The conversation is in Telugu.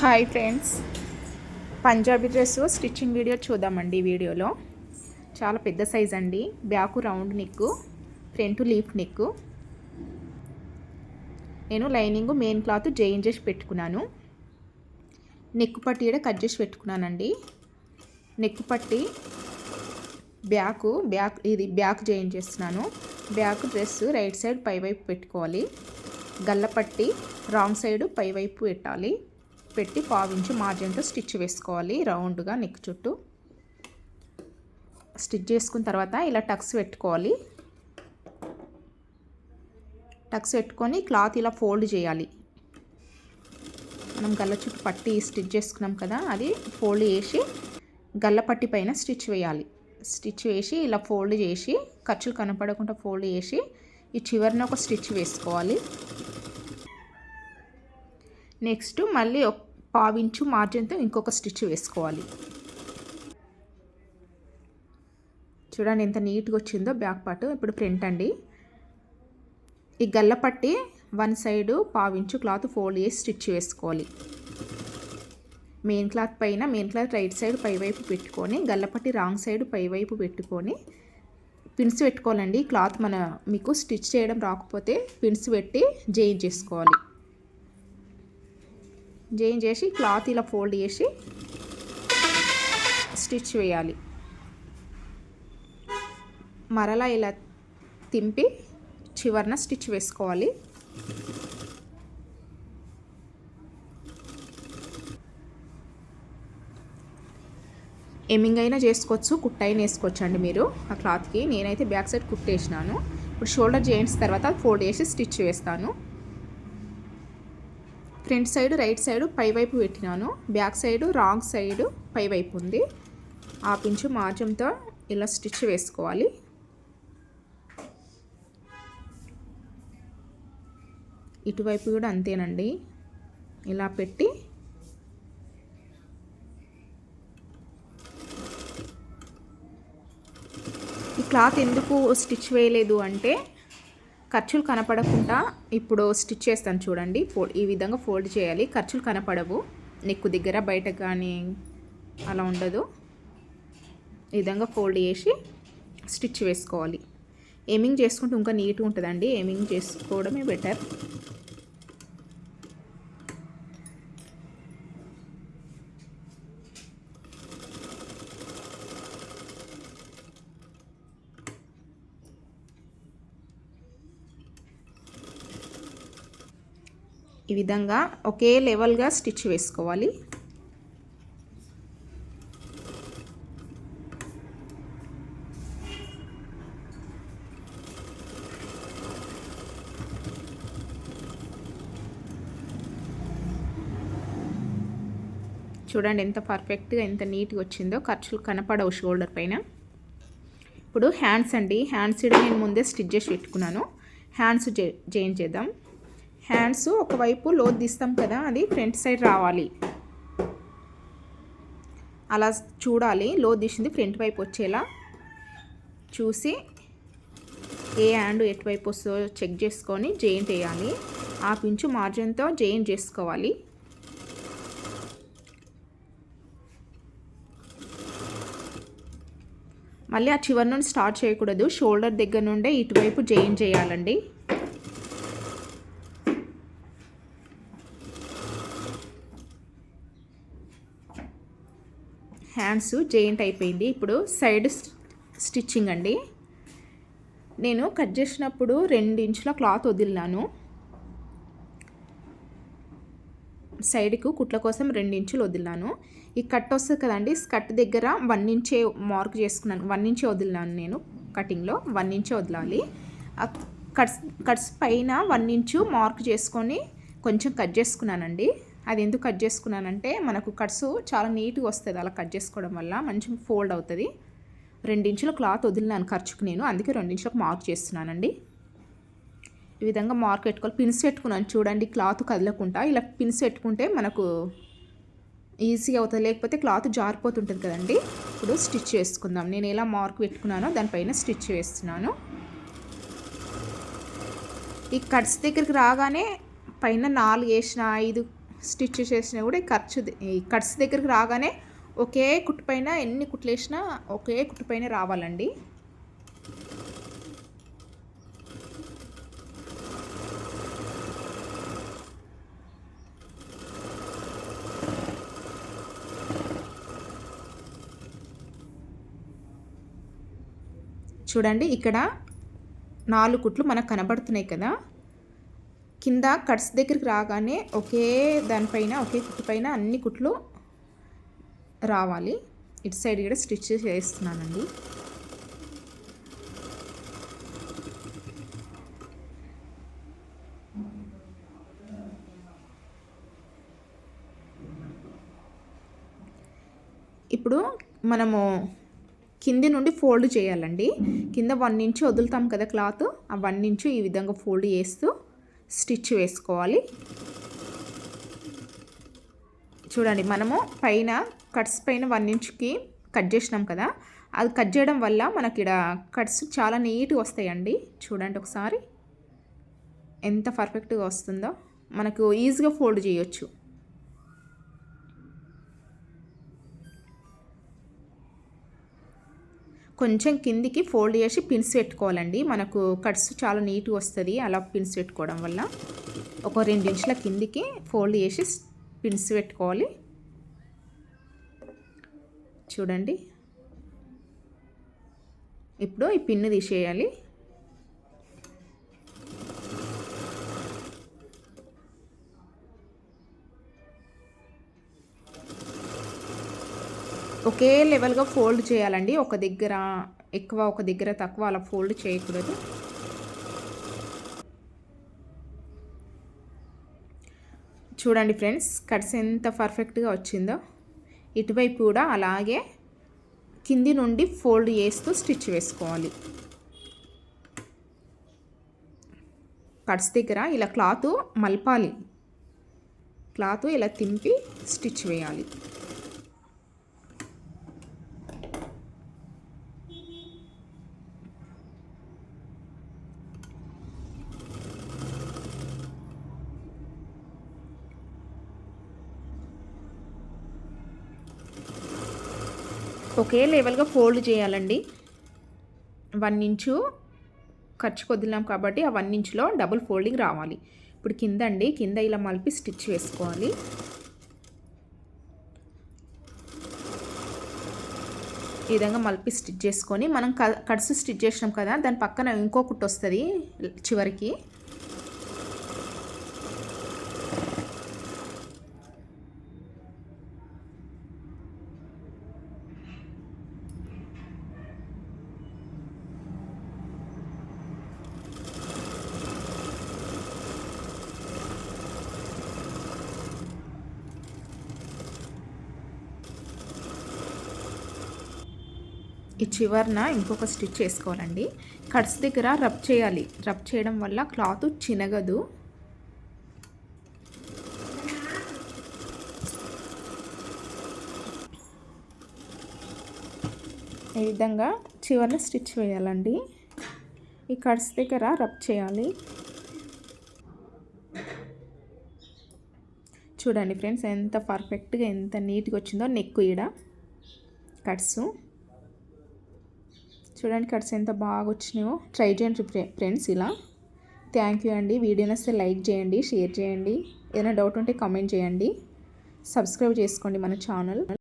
Hi friends. Punjabi dress stitching video చూద్దామండి ఈ వీడియోలో. చాలా పెద్ద సైజ్ అండి. Back round neck front leaf neck నేను లైనింగ్ మెయిన్ క్లాత్ జైన్ చేసి పెట్టుకున్నాను. నెక్కు పట్టి కూడా కట్ చేసి పెట్టుకున్నానండి. నెక్కు పట్టి బ్యాక్ బ్యాక్ ఇది బ్యాక్ జాయిన్ చేస్తున్నాను. బ్యాక్ డ్రెస్ రైట్ సైడ్ పై వైపు పెట్టుకోవాలి. గల్లపట్టి రాంగ్ సైడ్ పై వైపు పెట్టాలి. పెట్టి పావించి మార్జిన్తో స్టిచ్ వేసుకోవాలి. రౌండ్గా నెక్ చుట్టూ. స్టిచ్ చేసుకున్న తర్వాత ఇలా టక్స్ పెట్టుకోవాలి. టక్స్ పెట్టుకొని క్లాత్ ఇలా ఫోల్డ్ చేయాలి. మనం గల్ల చుట్టూ పట్టి స్టిచ్ చేసుకున్నాం కదా అది ఫోల్డ్ చేసి గల్ల పట్టి పైన స్టిచ్ వేయాలి. స్టిచ్ వేసి ఇలా ఫోల్డ్ చేసి ఖర్చులు కనపడకుండా ఫోల్డ్ చేసి ఈ చివరిన ఒక స్టిచ్ వేసుకోవాలి. నెక్స్ట్ మళ్ళీ పావించు మార్జిన్తో ఇంకొక స్టిచ్ వేసుకోవాలి. చూడండి ఎంత నీట్గా వచ్చిందో బ్యాక్ పార్ట్. ఇప్పుడు ప్రింట్ అండి. ఈ గల్ల పట్టి వన్ సైడు పావించు క్లాత్ ఫోల్డ్ చేసి స్టిచ్ వేసుకోవాలి. మెయిన్ క్లాత్ పైన మెయిన్ క్లాత్ రైట్ సైడ్ పైవైపు పెట్టుకొని గల్లపట్టి రాంగ్ సైడ్ పైవైపు పెట్టుకొని పిన్స్ పెట్టుకోవాలండి. క్లాత్ మన మీకు స్టిచ్ చేయడం రాకపోతే పిన్స్ పెట్టి జైన్ చేసుకోవాలి. జాయిన్ చేసి క్లాత్ ఇలా ఫోల్డ్ చేసి స్టిచ్ వేయాలి. మరలా ఇలా తింపి చివరన స్టిచ్ వేసుకోవాలి. ఎమ్మింగ్ అయినా చేసుకోవచ్చు కుట్ట అయినా వేసుకోవచ్చు అండి మీరు ఆ క్లాత్కి. నేనైతే బ్యాక్ సైడ్ కుట్టేసినాను. ఇప్పుడు షోల్డర్ జాయింట్స్ తర్వాత ఫోల్డ్ చేసి స్టిచ్ వేస్తాను. ఫ్రంట్ సైడ్ రైట్ సైడ్ పై వైపు పెట్టినాను. బ్యాక్ సైడ్ రాంగ్ సైడ్ పై వైపు ఉంది. ఆ పించు మార్జంతో ఇలా స్టిచ్ వేసుకోవాలి. ఇటువైపు కూడా అంతేనండి. ఇలా పెట్టి ఈ క్లాత్ ఎందుకు స్టిచ్ వేయలేదు అంటే ఖర్చులు కనపడకుండా ఇప్పుడు స్టిచ్ చేస్తాను చూడండి. ఫోల్డ్ ఈ విధంగా ఫోల్డ్ చేయాలి. ఖర్చులు కనపడవు. నెక్కు దగ్గర బయట కానీ అలా ఉండదు. ఈ విధంగా ఫోల్డ్ చేసి స్టిచ్ వేసుకోవాలి. ఏమింగ్ చేసుకుంటే ఇంకా నీట్గా ఉంటుందండి. ఏమింగ్ చేసుకోవడమే బెటర్. ఈ విధంగా ఒకే లెవెల్గా స్టిచ్ వేసుకోవాలి. చూడండి ఎంత పర్ఫెక్ట్గా ఎంత నీట్గా వచ్చిందో. ఖర్చులు కనపడవు షోల్డర్ పైన. ఇప్పుడు హ్యాండ్స్ అండి. హ్యాండ్స్ నేను ముందే స్టిచ్ చేసి పెట్టుకున్నాను. హ్యాండ్స్ చేంజ్ చేద్దాం. హ్యాండ్స్ ఒకవైపు లోత్ తీస్తాం కదా అది ఫ్రంట్ సైడ్ రావాలి. అలా చూడాలి లోత్ తీసింది ఫ్రంట్ వైపు వచ్చేలా. చూసి ఏ హ్యాండ్ ఎటువైపు వస్తుందో చెక్ చేసుకొని జాయింట్ వేయాలి ఆ పించు మార్జిన్తో జాయింట్ చేసుకోవాలి. మళ్ళీ ఆ చివరి నుండి స్టార్ట్ చేయకూడదు షోల్డర్ దగ్గర నుండే ఇటువైపు జాయిన్ చేయాలండి. హ్యాండ్స్ జెయింట్ అయిపోయింది. ఇప్పుడు సైడ్ స్టిచ్చింగ్ అండి. నేను కట్ చేసినప్పుడు రెండు ఇంచుల క్లాత్ వదిలినాను. సైడ్కు కుట్ల కోసం రెండు ఇంచులు వదిలినాను. ఈ కట్ వస్తుంది కదండి స్కర్ట్ దగ్గర వన్ ఇంచే మార్క్ చేసుకున్నాను. వన్ ఇంచే వదిలినాను నేను కటింగ్లో. వన్ ఇంచే వదలాలి. కట్స్ కట్స్ పైన వన్ ఇంచు మార్క్ చేసుకొని కొంచెం కట్ చేసుకున్నానండి. అది ఎందుకు కట్ చేసుకున్నానంటే మనకు కట్స్ చాలా నీట్గా వస్తుంది అలా కట్ చేసుకోవడం వల్ల మంచి ఫోల్డ్ అవుతుంది. రెండించుల క్లాత్ వదిలినాను ఖర్చుకు నేను అందుకే రెండించులకు మార్క్ చేస్తున్నానండి. ఈ విధంగా మార్క్ పెట్టుకోవాలి పిన్స్ పెట్టుకున్నాను చూడండి క్లాత్ కదలకుండా. ఇలా పిన్స్ పెట్టుకుంటే మనకు ఈజీగా అవుతుంది లేకపోతే క్లాత్ జారిపోతుంటుంది కదండి. ఇప్పుడు స్టిచ్ చేసుకుందాం. నేను ఎలా మార్క్ పెట్టుకున్నానో దానిపైన స్టిచ్ వేస్తున్నాను ఈ కట్స్ దగ్గరికి రాగానే పైన నాలుగు వేసిన ఐదు స్టిచ్ చేసినా కూడా ఖర్చు ఈ కట్స్ దగ్గరికి రాగానే ఒకే కుట్టు పైన ఎన్ని కుట్లు వేసినా ఒకే కుట్టు పైన రావాలండి. చూడండి ఇక్కడ నాలుగు కుట్లు మనకు కనబడుతున్నాయి కదా. కింద కట్స్ దగ్గరికి రాగానే ఒకే దానిపైన ఒకే కుట్టు పైన అన్ని కుట్లు రావాలి. ఇటు సైడ్ కూడా స్టిచ్ చేస్తున్నానండి. ఇప్పుడు మనము కింది నుండి ఫోల్డ్ చేయాలండి. కింద వన్ ఇంచు వదులుతాం కదా క్లాత్ ఆ వన్ ఇంచు ఈ విధంగా ఫోల్డ్ చేస్తూ స్టిచ్ వేసుకోవాలి. చూడండి మనము పైన కట్స్ పైన వన్ ఇంచుకి కట్ చేసినాం కదా. అది కట్ చేయడం వల్ల మనకి ఇక్కడ కట్స్ చాలా నీట్గా వస్తాయండి. చూడండి ఒకసారి. ఎంత పర్ఫెక్ట్గా వస్తుందో. మనకు ఈజీగా ఫోల్డ్ చేయొచ్చు. కొంచెం కిందికి ఫోల్డ్ చేసి పిన్స్ పెట్టుకోవాలండి. మనకు కట్స్ చాలా నీట్గా వస్తుంది. అలా పిన్స్ పెట్టుకోవడం వల్ల ఒక రెండు ఇంచుల కిందికి ఫోల్డ్ చేసి పిన్స్ పెట్టుకోవాలి. చూడండి. ఇప్పుడు ఈ పిన్ను తీసేయాలి. ఒకే లెవెల్గా ఫోల్డ్ చేయాలండి. ఒక దగ్గర ఎక్కువ ఒక దగ్గర తక్కువ అలా ఫోల్డ్ చేయకూడదు. చూడండి ఫ్రెండ్స్ కట్స్ ఎంత పర్ఫెక్ట్గా వచ్చిందో. ఇటువైపు కూడా అలాగే కింది నుండి ఫోల్డ్ చేస్తూ స్టిచ్ వేసుకోవాలి. కట్స్ దగ్గర ఇలా క్లాత్ మలపాలి. క్లాత్ ఇలా తింపి స్టిచ్ వేయాలి. ఒకే లెవెల్గా ఫోల్డ్ చేయాలండి. వన్ ఇంచు ఖర్చు వదిలాం కాబట్టి ఆ వన్ ఇంచులో డబుల్ ఫోల్డింగ్ రావాలి. ఇప్పుడు కింద అండి కింద ఇలా మలిపి స్టిచ్ వేసుకోవాలి. ఈ విధంగా మలిపి స్టిచ్ చేసుకొని మనం కట్స్ స్టిచ్ చేసినాం కదా దాని పక్కన ఇంకో కుట్టు వస్తుంది చివరికి. ఈ చివరన ఇంకొక స్టిచ్ వేసుకోవాలండి కట్స్ దగ్గర రబ్ చేయాలి. రబ్ చేయడం వల్ల క్లాత్ చినగదు. ఈ విధంగా చివరన స్టిచ్ వేయాలండి. ఈ కట్స్ దగ్గర రబ్ చేయాలి. చూడండి ఫ్రెండ్స్ ఎంత పర్ఫెక్ట్గా ఎంత నీట్గా వచ్చిందో నెక్ ఈడ. కట్స్. చూడండి కట్స్ ఎంత బాగా వచ్చినాయో ట్రై చేయండి ఫ్రెండ్స్ ఇలా. థ్యాంక్ యూ అండి. వీడియో వస్తే లైక్ చేయండి షేర్ చేయండి. ఏదైనా డౌట్ ఉంటే కామెంట్ చేయండి. సబ్స్క్రైబ్ చేసుకోండి మన ఛానల్.